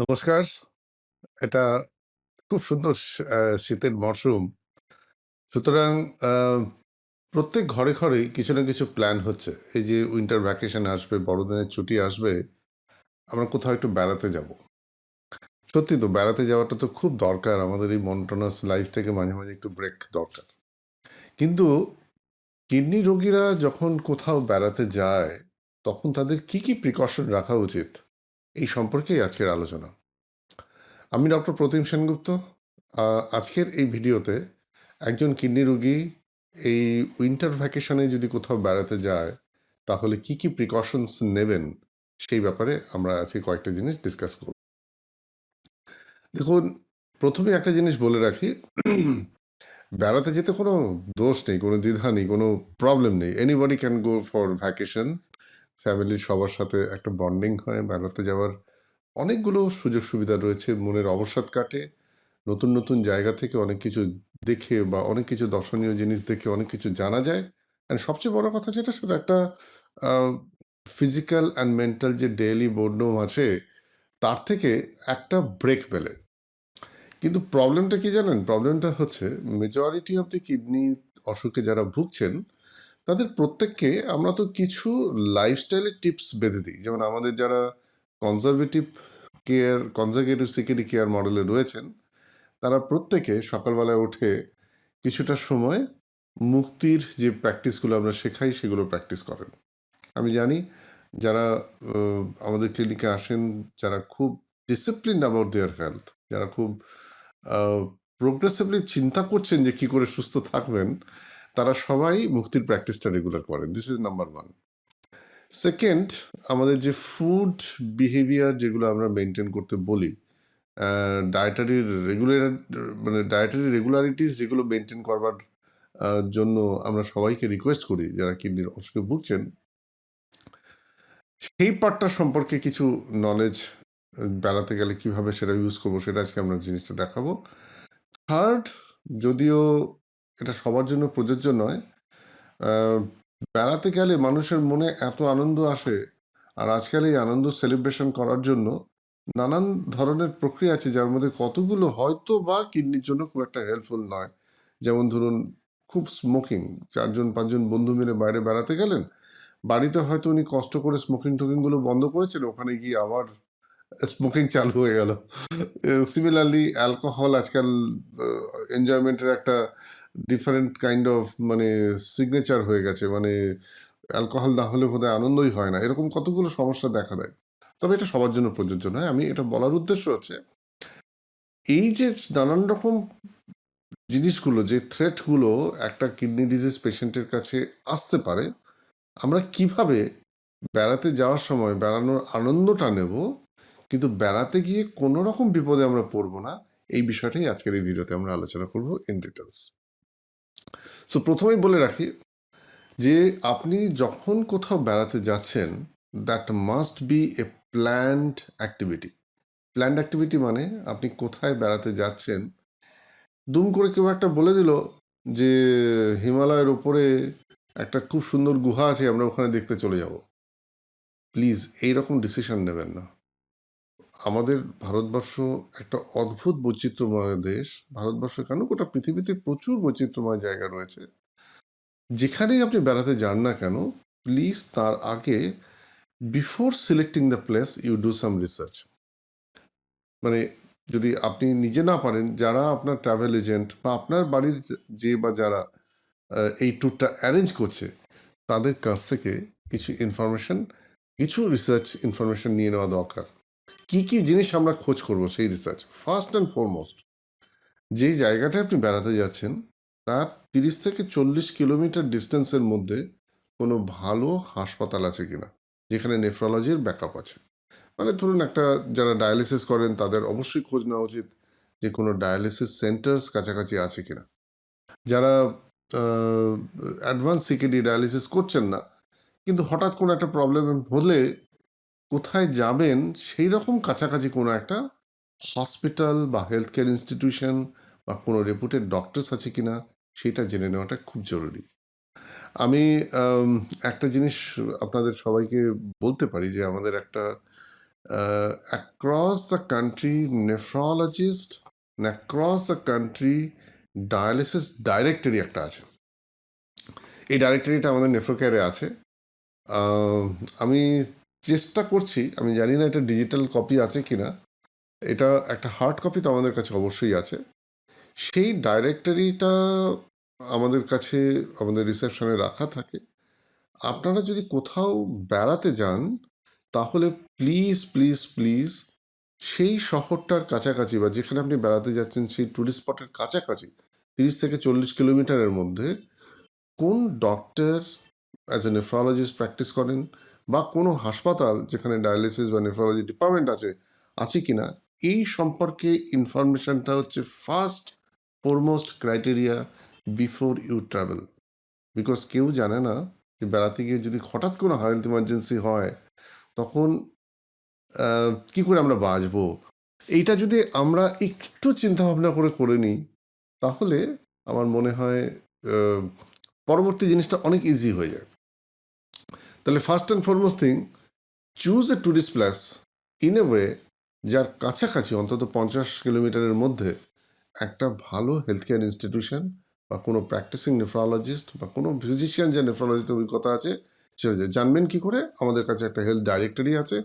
নমস্কার। এটা খুব সুন্দর শীতের মরশুম। সুতরাং প্রত্যেক ঘরে, ঘরেই কিছু না কিছু প্ল্যান হচ্ছে। এই যে উইন্টার ভ্যাকেশন আসবে, বড়দিনের ছুটি আসবে, আমরা কোথাও একটু বেড়াতে যাব। সত্যি তো বেড়াতে যাওয়াটা তো খুব দরকার। আমাদের এই মনোটোনাস লাইফ থেকে মাঝে, মাঝে একটু ব্রেক দরকার। কিন্তু কিডনি রোগীরা যখন কোথাও বেড়াতে যায়, তখন তাদের কি, কি প্রিকশন রাখা উচিত? এই সম্পর্কেই আজকের আলোচনা। আমি ডক্টর প্রতিম সেনগুপ্ত। আজকের এই ভিডিওতে একজন কিডনি রোগী এই উইন্টার ভ্যাকেশনে যদি কোথাও বেড়াতে যায়, তাহলে কি, কি প্রিকশনস নেবেন? সেই ব্যাপারে আমরা আজকে কয়েকটা জিনিস ডিসকাস করব। দেখুন, ১ম এই একটা জিনিস বলে রাখি, বেড়াতে যেতে কোনো দোষ নেই, কোনো দ্বিধা নেই, কোনো প্রবলেম নেই। Anybody can go for vacation. ফ্যামিলির সবার সাথে একটা বন্ডিং হয়। বেড়াতে যাওয়ার অনেকগুলো সুযোগ সুবিধা রয়েছে। মনের অবসাদ কাটে। নতুন, নতুন জায়গা থেকে অনেক কিছু দেখে বা অনেক কিছু দর্শনীয় জিনিস দেখে অনেক কিছু জানা যায়। অ্যান্ড সবচেয়ে বড় কথা যেটা সেটা একটা ফিজিক্যাল অ্যান্ড মেন্টাল যে ডেইলি বোরডম আছে, তার থেকে একটা ব্রেক পেলে। কিন্তু প্রবলেমটা কি জানেন? প্রবলেমটা হচ্ছে মেজরিটি অফ দি কিডনি অসুখে যারা ভুগছেন, তাদের প্রত্যেককে আমরা তো কিছু লাইফস্টাইলের টিপস বেঁধে দিই। যেমন আমাদের যারা conservative care conservative security care মডেলে রয়েছেন, তারা প্রত্যেকে সকালবেলায় উঠে কিছুটা সময় মুক্তির যে প্র্যাকটিসগুলো আমরা শেখাই, সেগুলো প্র্যাকটিস করেন। আমি জানি যারা আমাদের ক্লিনিকে আসেন, যারা খুব ডিসিপ্লিন অ্যাবাউট দেয়ার হেলথ, যারা খুব প্রোগ্রেসিভলি চিন্তা করছেন যে কি করে সুস্থ থাকবেন, তারা সবাই মুক্তির প্র্যাকটিসটা রেগুলার করেন। This is number one second আমাদের যে ফুড বিহেভিয়ার যেগুলো আমরা মেনটেন করতে বলি, ডায়েটারি রেগুলার মানে ডায়েটারি রেগুলারিটিস যেগুলো মেনটেন করবার জন্য আমরা সবাইকে রিকোয়েস্ট করি, যারা কিডনির অসুখে ভুগছেন সেই পার্টটা সম্পর্কে কিছু নলেজ বেড়াতে গেলে কীভাবে সেটা ইউজ করব সেটা আজকে আমরা জিনিসটা দেখাবো। থার্ড যদিও এটা সবার জন্য প্রযোজ্য নয়, বেড়াতে গেলে মানুষের মনে এত আনন্দ আসে, আর আজকাল এই আনন্দ সেলিব্রেশন করার জন্য নানান ধরনের প্রক্রিয়া আছে, যার মধ্যে কতগুলো হয়তো বা কিডনির জন্য খুব একটা হেল্পফুল নয়। যেমন ধরুন খুব স্মোকিং, চারজন পাঁচজন বন্ধু মিলে বাইরে বেড়াতে গেলেন। বাড়িতে হয়তো উনি কষ্ট করে স্মোকিং-টোকিংগুলো বন্ধ করেছেন, ওখানে গিয়ে আবার স্মোকিং চালু হয়ে গেল। সিমিলারলি অ্যালকোহল আজকাল এনজয়মেন্টের একটা ডিফারেন্ট কাইন্ড অফ মানে সিগনেচার হয়ে গেছে। মানে অ্যালকোহল না হলে বোধহয় আনন্দই হয় না। এরকম কতগুলো সমস্যা দেখা দেয়। তবে এটা সবার জন্য প্রযোজ্য নয়। আমি এটা বলার উদ্দেশ্য হচ্ছে এই যে নানান রকম জিনিসগুলো যে থ্রেটগুলো একটা কিডনি ডিজিজ পেশেন্টের কাছে আসতে পারে, আমরা কীভাবে বেড়াতে যাওয়ার সময় বেড়ানোর আনন্দটা নেব, কিন্তু বেড়াতে গিয়ে কোনো রকম বিপদে আমরা পড়ব না, এই বিষয়টাই আজকের এই ভিডিওতে আমরা আলোচনা করব ইন ডিটেইলস। সো প্রথমেই বলে রাখি যে আপনি যখন কোথাও বেড়াতে যাচ্ছেন, that must be a planned activity. Planned activity মানে আপনি কোথায় বেড়াতে যাচ্ছেন, দুম করে কেউ একটা বলে দিল যে হিমালয়ের উপরে একটা খুব সুন্দর গুহা আছে, আমরা ওখানে দেখতে চলে যাব। প্লিজ এইরকম ডিসিশন নেবেন না। আমাদের ভারতবর্ষ একটা অদ্ভুত বৈচিত্র্যময় দেশ। ভারতবর্ষ কেন গোটা পৃথিবীতে প্রচুর বৈচিত্র্যময় জায়গা রয়েছে। যেখানেই আপনি বেড়াতে যান না কেন, প্লিজ তার আগে before selecting the place you do some research. মানে যদি আপনি নিজে না পারেন, যারা আপনার ট্রাভেল এজেন্ট বা আপনার বাড়ির যে বা যারা এই ট্যুরটা অ্যারেঞ্জ করছে, তাদের কাছ থেকে কিছু ইনফরমেশন, কিছু রিসার্চ ইনফরমেশন নিয়ে নেওয়া দরকার। কি, কি জিনিস আমরা খোঁজ করব সেই রিসার্চ। ফার্স্ট অ্যান্ড ফরমোস্ট যে জায়গাটায় আপনি বেড়াতে যাচ্ছেন, তার ৩০ থেকে ৪০ কিলোমিটার ডিস্টেন্সের মধ্যে কোনো ভালো হাসপাতাল আছে কিনা, যেখানে নেফ্রোলজির ব্যাকআপ আছে। মানে ধরুন একটা যারা ডায়ালিসিস করেন, তাদের অবশ্যই খোঁজ নেওয়া উচিত যে কোনো ডায়ালিসিস সেন্টারস কাছাকাছি আছে কিনা। যারা অ্যাডভান্স সিকেডি ডায়ালিসিস করছেন না, কিন্তু হঠাৎ কোনো একটা প্রবলেম হলে কোথায় যাবেন, সেই রকম কাছাকাছি কোনো একটা হসপিটাল বা হেলথ কেয়ার ইনস্টিটিউশন বা কোনো রেপুটেড ডক্টরস আছে কি না সেটা জেনে নেওয়াটা খুব জরুরি। আমি একটা জিনিস আপনাদের সবাইকে বলতে পারি যে আমাদের একটা across the country nephrologist across the country dialysis directory একটা আছে এই ডাইরেক্টরিটা আমাদের নেফ্রোকেয়ারে আছে আমি চেষ্টা করছি, আমি জানি না এটা ডিজিটাল কপি আছে কিনা, এটা একটা হার্ড কপি তো আমাদের কাছে অবশ্যই আছে। সেই ডাইরেক্টরিটা আমাদের কাছে, আমাদের রিসেপশনে রাখা থাকে। আপনারা যদি কোথাও বেড়াতে যান, তাহলে প্লিজ প্লিজ প্লিজ সেই শহরটার কাছাকাছি বা যেখানে আপনি বেড়াতে যাচ্ছেন, সেই টুরিস্ট স্পটের কাছাকাছি, তিরিশ থেকে চল্লিশ কিলোমিটারের মধ্যে কোন doctor as a nephrologist practice করেন বা কোনো হাসপাতাল যেখানে ডায়ালিসিস বা নেফ্রোলজি ডিপার্টমেন্ট আছে আছে কিনা, এই সম্পর্কে ইনফরমেশনটা হচ্ছে first foremost criteria before you travel because কেউ জানে না যে বেড়াতে গিয়ে যদি হঠাৎ কোনো হেলথ ইমার্জেন্সি হয়, তখন কি করে আমরা বাঁচবো? এইটা যদি আমরা একটু চিন্তা ভাবনা করে করে নিই, তাহলে আমার মনে হয় পরবর্তী জিনিসটা অনেক ইজি হয়ে যায়। তাহলে first and foremost thing choose a tourist place in a way যার কাছাকাছি, অন্তত পঞ্চাশ কিলোমিটারের মধ্যে, একটা ভালো হেলথ কেয়ার ইনস্টিটিউশন বা কোনো প্র্যাকটিসিং নেফ্রোলজিস্ট বা কোনো ফিজিশিয়ান যে নেফ্রোলজিতে অভিজ্ঞতা আছে, সেটা জানবেন কী করে, আমাদের কাছে একটা হেলথ ডাইরেক্টরি আছে,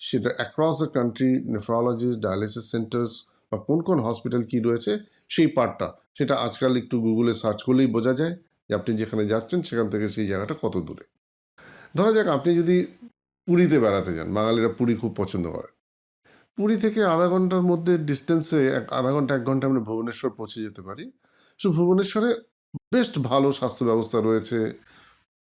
সেটা across the country nephrologist dialysis centres বা কোন কোন হসপিটাল কী রয়েছে, সেই পার্টটা সেটা আজকাল একটু গুগলে সার্চ করলেই বোঝা যায় যে আপনি যেখানে যাচ্ছেন, সেখান থেকে সেই জায়গাটা কত দূরে। ধরা যাক আপনি যদি পুরীতে বেড়াতে যান, বাঙালিরা পুরী খুব পছন্দ করে। পুরী থেকে আধা ঘণ্টার মধ্যে ডিস্টেন্সে এক, আধা ঘণ্টা, এক ঘণ্টা আমরা ভুবনেশ্বর পৌঁছে যেতে পারি। সো ভুবনেশ্বরে বেস্ট ভালো স্বাস্থ্য ব্যবস্থা রয়েছে,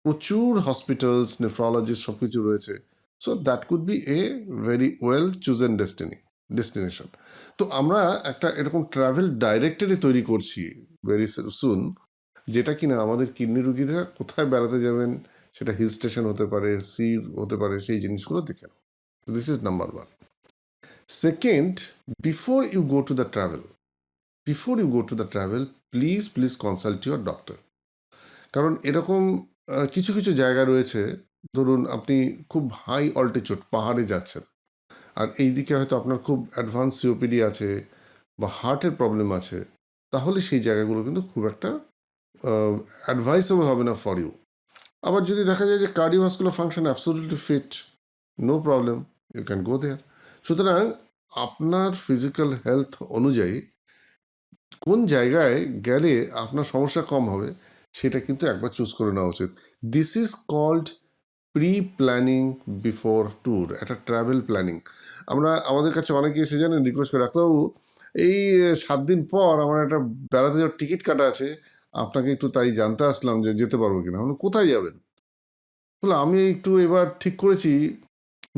প্রচুর হসপিটালস নেফ্রোলজিস্ট সব কিছু রয়েছে। So that could be a very well chosen destiny destination তো আমরা একটা এরকম ট্রাভেল ডাইরেক্টরি তৈরি করছি ভেরি সুন যেটা কিনা আমাদের কিডনি রুগীরা কোথায় বেড়াতে যাবেন সেটা হিল স্টেশন হতে পারে সি হতে পারে, সেই জিনিসগুলো দেখে নাও। This is number one second before you go to the travel before you go to the travel please please consult your doctor কারণ এরকম কিছু কিছু জায়গা রয়েছে, ধরুন আপনি খুব হাই অল্টিচিউড পাহাড়ে যাচ্ছেন, আর এই দিকে হয়তো আপনার খুব অ্যাডভান্স সিওপিডি আছে বা হার্টের প্রবলেম আছে, তাহলে সেই জায়গাগুলো কিন্তু খুব একটা অ্যাডভাইসেবল হবে না ফর ইউ আবার যদি দেখা যায় যে cardiovascular function absolutely fit no problem you can go there সুতরাং আপনার ফিজিক্যাল হেলথ অনুযায়ী কোন জায়গায় গেলে আপনার সমস্যা কম হবে, সেটা কিন্তু একবার চুজ করে নেওয়া উচিত। This is called pre planning before tour একটা ট্রাভেল প্ল্যানিং আমরা, আমাদের কাছে অনেকে এসে জানেন রিকোয়েস্ট করে, ডাক্তারবাবু, এই সাত দিন পর আমার একটা বেড়াতে যাওয়ার টিকিট কাটা আছে আপনাকে একটু তাই জানতে আসলাম যে যেতে পারব কিনা। মানে কোথায় যাবেন? বলে আমি একটু এবার ঠিক করেছি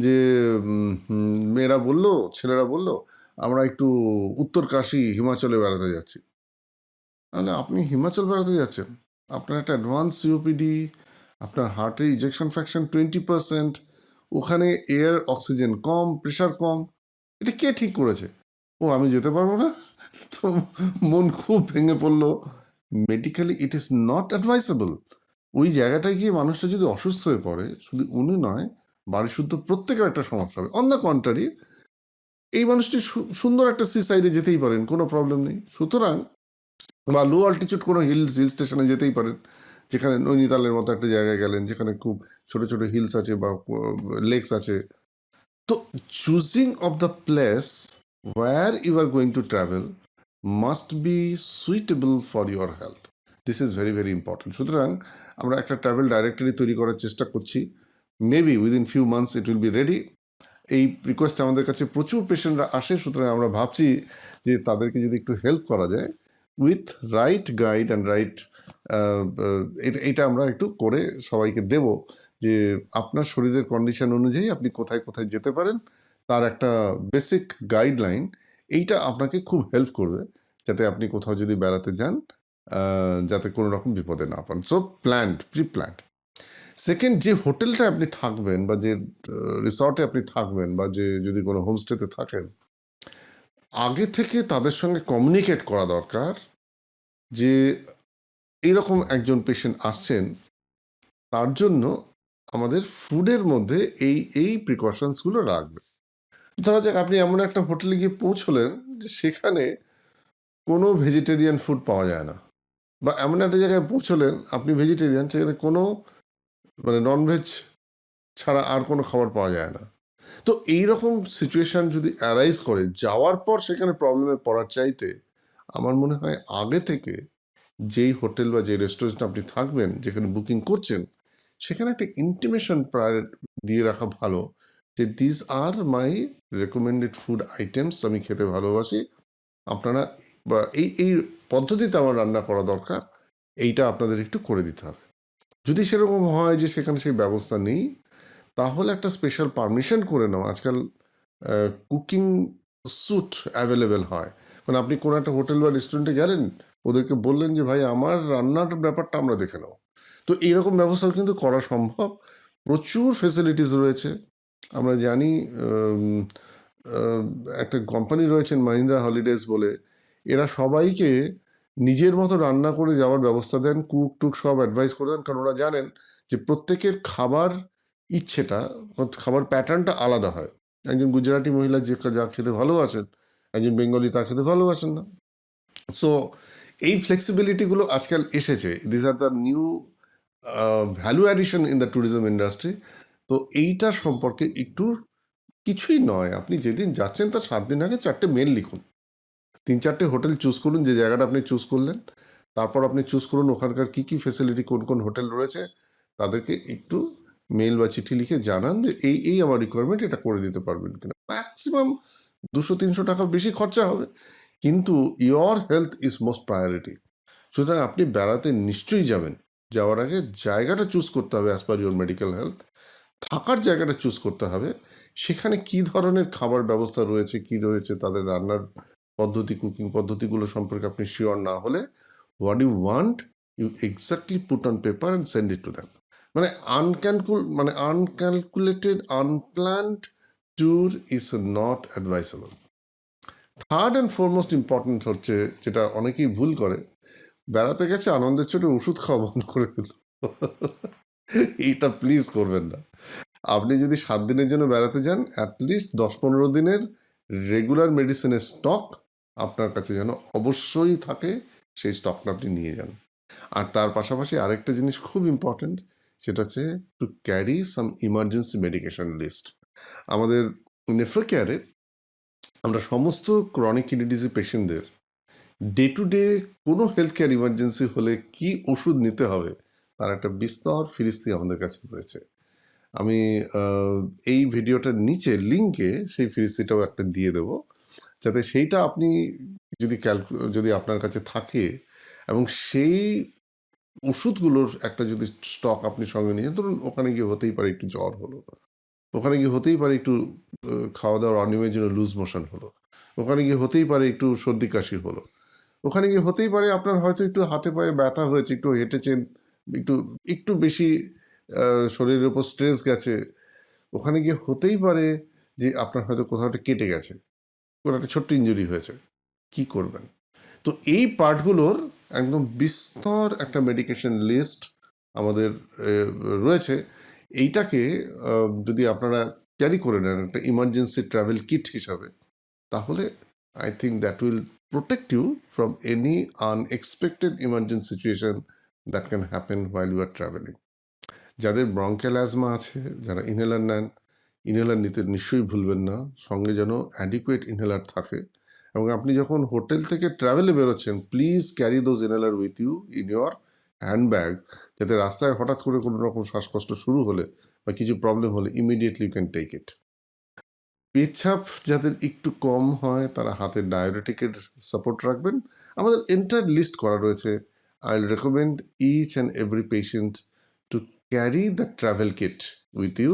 যে মেয়েরা বলল, ছেলেরা বলল, আমরা একটু উত্তর কাশী হিমাচলে বেড়াতে যাচ্ছি। তাহলে আপনি হিমাচল বেড়াতে যাচ্ছেন? আপনার একটা অ্যাডভান্স সিওপিডি আপনার হার্টের ইজেকশন ফ্যাকশন টোয়েন্টি পার্সেন্ট ওখানে এয়ার অক্সিজেন কম প্রেশার কম, এটা কে ঠিক করেছে? ও, আমি যেতে পারব না? তো মন খুব ভেঙে পড়ল। Medically it is not advisable ওই জায়গাটায় গিয়ে মানুষটা যদি অসুস্থ হয়ে পড়ে, শুধু উনি নয় বাড়ি শুদ্ধ প্রত্যেকের একটা সমস্যা হবে। অন দ্য কন্ট্রারি এই মানুষটি সুন্দর একটা সি সাইডে যেতেই পারেন, কোনো প্রবলেম নেই। সুতরাং, বা লো অল্টিচিউড কোনো হিল হিল স্টেশনে যেতেই পারেন, যেখানে নৈনিতালের মতো একটা জায়গায় গেলেন, যেখানে খুব ছোট ছোট হিলস আছে বা লেকস আছে। তো choosing of the place where you are going to travel must be suitable for your health this is very very important সুতরাং আমরা একটা ট্রাভেল ডাইরেক্টরি তৈরি করার চেষ্টা করছি। Maybe within few months it will be ready এই request আমাদের কাছে প্রচুর পেশেন্টরা আসে, সুতরাং আমরা ভাবছি যে তাদেরকে যদি একটু হেল্প করা যায় with right guide and right এটা আমরা একটু করে সবাইকে দেব যে আপনার শরীরের কন্ডিশন অনুযায়ী আপনি কোথায় কোথায় যেতে পারেন। তার একটা বেসিক গাইডলাইন এইটা আপনাকে খুব হেল্প করবে যাতে আপনি কোথাও যদি বেড়াতে যান যাতে কোনো রকম বিপদে না পান so planned pre planned second যে হোটেলটা আপনি থাকবেন বা যে রিসর্টে আপনি থাকবেন বা যে, যদি কোনো হোমস্টেতে থাকেন, আগে থেকে তাদের সঙ্গে কমিউনিকেট করা দরকার যে এইরকম একজন পেশেন্ট আসছেন, তার জন্য আমাদের ফুডের মধ্যে এই এই প্রিকশনসগুলো রাখবে। ধরা যাক, আপনি এমন একটা হোটেলে গিয়ে পৌঁছলেন যে সেখানে কোনো ভেজিটেরিয়ান ফুড পাওয়া যায় না। বা এমন একটা জায়গায় পৌঁছলেন, আপনি ভেজিটেরিয়ান সেখানে কোনো মানে ননভেজ ছাড়া আর কোনো খাবার পাওয়া যায় না। তো এই রকম সিচুয়েশন যদি অ্যারাইজ করে, যাওয়ার পর সেখানে প্রবলেমে পড়ার চাইতে আমার মনে হয় আগে থেকে যেই হোটেল বা যে রেস্টুরেন্ট আপনি থাকবেন, যেখানে বুকিং করছেন, সেখানে একটা ইন্টিমেশন প্রায় দিয়ে রাখা ভালো। যে this are my recommended food items আমি খেতে ভালোবাসি। আপনারা বা এই এই পদ্ধতিতে আমার রান্না করা দরকার, এইটা আপনাদের একটু করে দিতে হবে। যদি সেরকম হয় যে সেখানে সেই ব্যবস্থা নেই, তাহলে একটা স্পেশাল পারমিশন করে নাও। আজকাল কুকিং স্যুট অ্যাভেলেবেল হয়। মানে আপনি কোনো একটা হোটেল বা রেস্টুরেন্টে গেলেন, ওদেরকে বললেন যে, ভাই, আমার রান্নার ব্যাপারটা আমরা দেখে নাও। তো এইরকম ব্যবস্থাও কিন্তু করা সম্ভব। প্রচুর ফেসিলিটিস রয়েছে। আমরা জানি একটা কোম্পানি রয়েছেন মাহিন্দ্রা হলিডেজ বলে। এরা সবাইকে নিজের মতো রান্না করে যাওয়ার ব্যবস্থা দেন, কুক টুক সব অ্যাডভাইস করে দেন, কারণ ওরা জানেন যে প্রত্যেকের খাবার ইচ্ছেটা, খাবার প্যাটার্নটা আলাদা হয়। একজন গুজরাটি মহিলা যে যা খেতে ভালোবাসেন, একজন বেঙ্গলি তা খেতে ভালোবাসেন না। সো এই ফ্লেক্সিবিলিটিগুলো আজকাল এসেছে। This are the new value addition in the tourism industry তো এইটা সম্পর্কে একটু কিছুই নয়। আপনি যেদিন যাচ্ছেন তার সাত দিন আগে চারটে মেল লিখুন। তিন চারটে হোটেল চুজ করুন, যে জায়গাটা আপনি চুজ করলেন। তারপর আপনি চুজ করুন ওখানকার কী কী ফেসিলিটি কোন কোন হোটেল রয়েছে। তাদেরকে একটু মেল বা চিঠি লিখে জানান যে এই এই আমার রিকোয়ারমেন্ট এটা করে দিতে পারবেন কিনা। ম্যাক্সিমাম দুশো, তিনশো টাকা বেশি খরচা হবে। কিন্তু your health is most priority সুতরাং আপনি বেড়াতে নিশ্চয়ই যাবেন। যাওয়ার আগে জায়গাটা চুজ করতে হবে as per your medical health থাকার জায়গাটা চুজ করতে হবে। সেখানে কি ধরনের খাবার ব্যবস্থা রয়েছে, কি রয়েছে, তাদের রান্নার পদ্ধতি কুকিং পদ্ধতিগুলো সম্পর্কে আপনি শিওর না হলে what you want you exactly put on paper and send it to them মানে আনক্যালকুল মানে uncalculated unplanned tour is not advisable third and foremost important হচ্ছে, যেটা অনেকেই ভুল করে, বেড়াতে গেছে, আনন্দের ছোটে ওষুধ খাওয়া বন্ধ করে দিল। এইটা প্লিজ করবেন না। আপনি যদি সাত দিনের জন্য বেড়াতে যান অ্যাটলিস্ট দশ পনেরো দিনের রেগুলার মেডিসিনের স্টক আপনার কাছে যেন অবশ্যই থাকে, সেই স্টকটা আপনি নিয়ে যান। আর তার পাশাপাশি আরেকটা জিনিস খুব ইম্পর্ট্যান্ট সেটা হচ্ছে to carry some emergency medication list আমাদের নেফ্রো কেয়ারে আমরা সমস্ত ক্রনিক কিডনি ডিজিজ পেশেন্টদের ডে টু ডে কোনো হেলথ কেয়ার ইমার্জেন্সি হলে কি ওষুধ নিতে হবে তার একটা বিস্তর ফিরিস্তি আমাদের কাছে রয়েছে। আমি এই ভিডিওটার নিচে লিঙ্কে সেই ফিরিস্তিটাও একটা দিয়ে দেবো, যাতে সেইটা আপনি যদি ক্যালকু, যদি আপনার কাছে থাকে এবং সেই ওষুধগুলোর একটা যদি স্টক আপনি সঙ্গে নিয়ে ধরুন ওখানে গিয়ে হতেই পারে একটু জ্বর হলো, ওখানে গিয়ে হতেই পারে একটু খাওয়া দাওয়ার অনিয়মের জন্য লুজ মোশন হলো, ওখানে গিয়ে হতেই পারে একটু সর্দি কাশি হলো, ওখানে গিয়ে হতেই পারে আপনার হয়তো একটু হাতে পায়ে ব্যথা হয়েছে, একটু হেঁটেছেন একটু একটু বেশি শরীরের উপর স্ট্রেস গেছে। ওখানে গিয়ে হতেই পারে যে আপনার হয়তো কোথাও একটা কেটে গেছে। কোনো একটা ছোট্ট ইঞ্জুরি হয়েছে। কি করবেন? তো এই পার্টগুলোর একদম বিস্তর একটা মেডিকেশন লিস্ট আমাদের রয়েছে। এইটাকে যদি আপনারা ক্যারি করে নেন একটা ইমার্জেন্সি ট্রাভেল কিট হিসাবে, তাহলে I think that will protect you from any unexpected emergency situation that can happen while you are travelling যাদের ব্রঙ্কেল অ্যাজমা আছে, যারা ইনহেলার নেন ইনহেলার নিতে নিশ্চয়ই ভুলবেন না। সঙ্গে যেন অ্যাডিকুয়েট ইনহেলার থাকে। এবং আপনি যখন হোটেল থেকে ট্রাভেলে বেরোচ্ছেন please carry those inhaler with you in your handbag যাতে রাস্তায় হঠাৎ করে কোনো রকম শ্বাসকষ্ট শুরু হলে বা কিছু প্রবলেম হলে immediately you can take it পেচ্ছাপ যাদের একটু কম হয়, তারা হাতে ডায়োরেটিকের সাপোর্ট রাখবেন। আমাদের এন্টার লিস্ট করা রয়েছে। I recommend each and every patient to carry the travel kit with you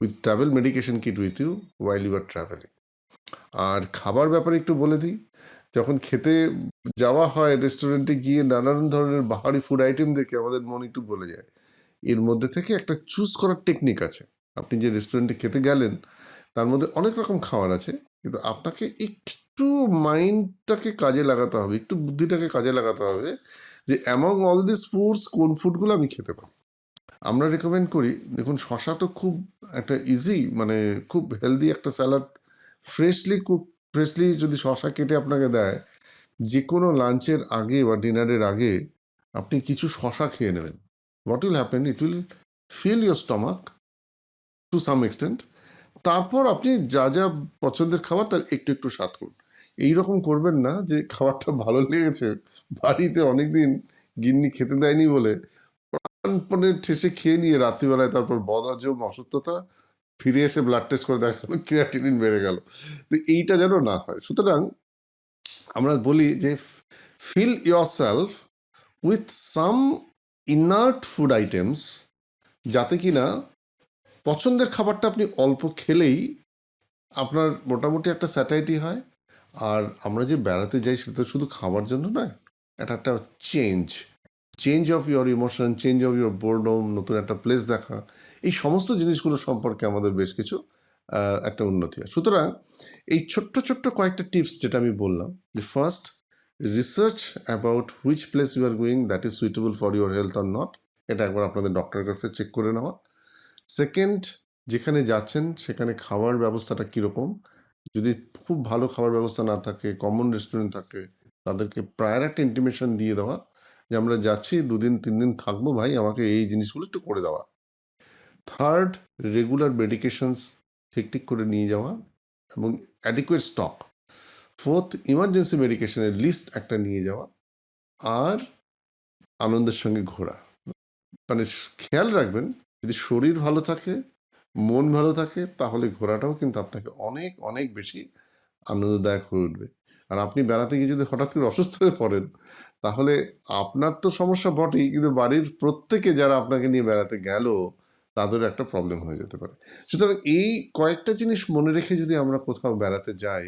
with travel medication kit with you while you are travelling আর খাবার ব্যাপারে একটু বলে দিই, যখন খেতে যাওয়া হয় রেস্টুরেন্টে গিয়ে নানান ধরনের বাহারি ফুড আইটেম দেখে আমাদের মন একটু বলে যায়। এর মধ্যে থেকে একটা চুজ করার টেকনিক আছে। আপনি যে রেস্টুরেন্টে খেতে গেলেন, তার মধ্যে অনেক রকম খাবার আছে, কিন্তু আপনাকে একটু মাইন্ডটাকে কাজে লাগাতে হবে, একটু বুদ্ধিটাকে কাজে লাগাতে হবে যে অ্যামং অল দিস ফুডস কোন ফুডগুলো আমি খেতে পারি? আমরা রেকমেন্ড করি, দেখুন শশা তো খুব একটা ইজি মানে খুব হেলদি একটা স্যালাড ফ্রেশলি কুক ফ্রেশলি যদি শশা কেটে আপনাকে দেয় যে কোনো লাঞ্চের আগে বা ডিনারের আগে আপনি কিছু শশা খেয়ে নেবেন। What will happen it will fill your stomach to some extent তারপর আপনি যা যা পছন্দের খাবার, তার একটু একটু স্বাদ করুন। এইরকম করবেন না যে খাবারটা ভালো লেগেছে। বাড়িতে অনেকদিন গিন্নি খেতে দেয়নি বলে প্রাণপণে ঠেসে খেয়ে নিয়ে রাত্রিবেলায় তারপর বদহজম, অসুস্থতা ফিরে এসে ব্লাড টেস্ট করে দেখা গেলো ক্রিয়াটিনিন বেড়ে গেল। তো এইটা যেন না হয়। সুতরাং আমরা বলি যে fill yourself with some inert food items যাতে কি না পছন্দের খাবারটা আপনি অল্প খেলেই আপনার মোটামুটি একটা স্যাটাইটি হয়। আর আমরা যে বেড়াতে যাই সেটা শুধু খাবার জন্য নয়, এটা একটা change change of your emotion change of your boredom নতুন একটা প্লেস দেখা, এই সমস্ত জিনিসগুলো সম্পর্কে আমাদের বেশ কিছু একটা উন্নতি হয়। সুতরাং এই ছোট্ট ছোট্ট কয়েকটা টিপস যেটা আমি বললাম, যে first research about which place you are going that is suitable for your health or not এটা একবার আপনাদের ডক্টরের কাছে চেক করে নেওয়া। সেকেন্ড যেখানে যাচ্ছেন, সেখানে খাওয়ার ব্যবস্থাটা কীরকম যদি খুব ভালো খাবার ব্যবস্থা না থাকে কমন রেস্টুরেন্ট থাকে, তাদেরকে প্রায়ার একটা ইন্টিমেশন দিয়ে দেওয়া যে আমরা যাচ্ছি, দুদিন তিন দিন থাকব ভাই, আমাকে এই জিনিসগুলো একটু করে দেওয়া। থার্ড রেগুলার মেডিকেশনস ঠিক ঠিক করে নিয়ে যাওয়া এবং অ্যাডিকুয়েট স্টক ফোর্থ ইমার্জেন্সি মেডিকেশনের লিস্ট একটা নিয়ে যাওয়া আর আনন্দের সঙ্গে ঘোরা। মানে খেয়াল রাখবেন, যদি শরীর ভালো থাকে মন ভালো থাকে, তাহলে ঘোরাটাও কিন্তু আপনাকে অনেক অনেক বেশি আনন্দদায়ক হয়ে উঠবে। আর আপনি বেড়াতে গিয়ে যদি হঠাৎ করে অসুস্থ হয়ে পড়েন, তাহলে আপনার তো সমস্যা বটেই, কিন্তু বাড়ির প্রত্যেকে যারা আপনাকে নিয়ে বেড়াতে গেল, তাদের একটা প্রবলেম হয়ে যেতে পারে। সুতরাং এই কয়েকটা জিনিস মনে রেখে যদি আমরা কোথাও বেড়াতে যাই,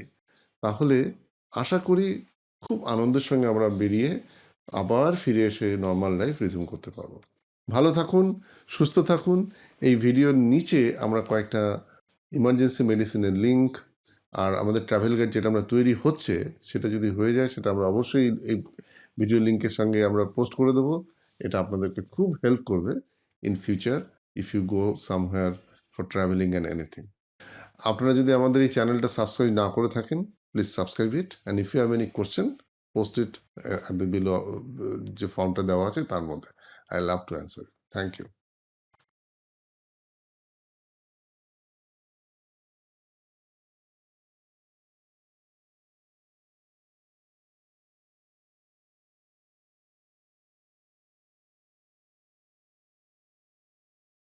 তাহলে আশা করি খুব আনন্দের সঙ্গে আমরা বেরিয়ে আবার ফিরে এসে নর্মাল লাইফ রিজুম করতে পারব। ভালো থাকুন, সুস্থ থাকুন। এই ভিডিওর নিচে আমরা কয়েকটা ইমার্জেন্সি মেডিসিনের লিঙ্ক আর আমাদের ট্রাভেল গাইড যেটা আমরা তৈরি হচ্ছে, সেটা যদি হয়ে যায়, সেটা আমরা অবশ্যই এই ভিডিও লিঙ্কের সঙ্গে আমরা পোস্ট করে দেবো। এটা আপনাদেরকে খুব হেল্প করবে in future if you go somewhere for travelling and anything আপনারা যদি আমাদের এই চ্যানেলটা সাবস্ক্রাইব না করে থাকেন please subscribe it and if you have any question post it the below যে ফর্মটা দেওয়া আছে, তার মধ্যে। I love to answer thank you